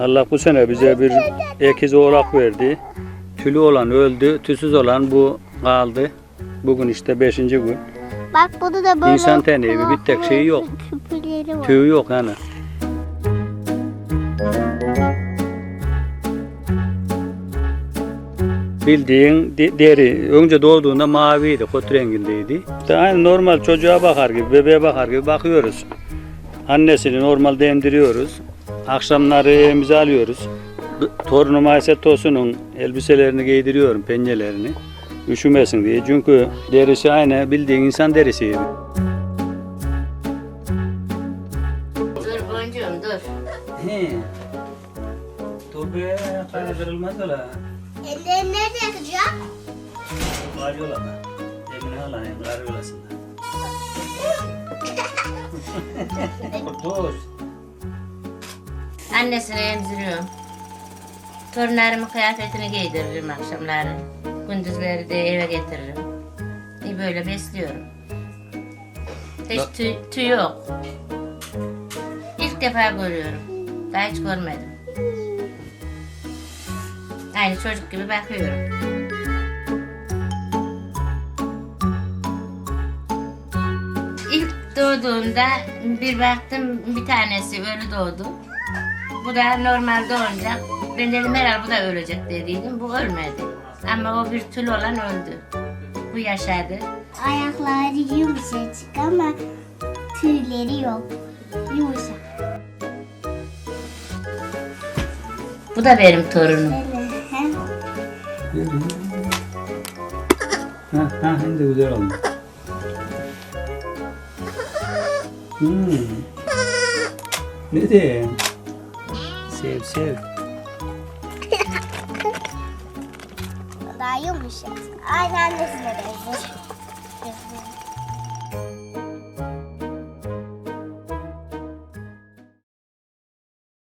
Allah bu sene bize bir ekiz oğlak verdi. Tülü olan öldü, tüsüz olan bu kaldı. Bugün işte beşinci gün. Bak bunu da böyle İnsan tenliği bir- tek şeyi yok. Tüyü yok yani. Bildiğin de- deri. Önce doğduğunda maviydi, kot rengindeydi. İşte aynı normal çocuğa bakar gibi, bebeğe bakar gibi bakıyoruz. Annesini normalde emdiriyoruz. Akşamları evimize alıyoruz. Torunum Ayset Tosun'un elbiselerini giydiriyorum, penyelerini. Üşümesin diye. Çünkü derisi aynı bildiğin insan derisiydi. Dur boncuğum dur. He. Kara kırılmaz ola. Ellerini nerede yakacağım? Var yola da. Emine hala hem kar yolasında. Dur. Annesini emziriyorum. Torunlarımın kıyafetini giydiririm akşamları. Gündüzleri de eve getiririm. E böyle besliyorum. Hiç tüy, tüy yok. İlk defa görüyorum. Daha hiç görmedim. Aynı çocuk gibi bakıyorum. İlk doğduğunda bir baktım bir tanesi ölü doğdu. Bu da normal doğunca ben dedim herhalde bu da ölecek dediydim. Bu ölmedi. Ama o bir tül olan öldü. Bu yaşadı. Ayakları yumuşacık ama tüyleri yok. Yumuşak. Bu da benim torunum. Hem Ha, ha, şimdi güzel oldu. Hmm. Ne diyeyim? Sev sev. daha yumuşak. Aynı annesine benzer.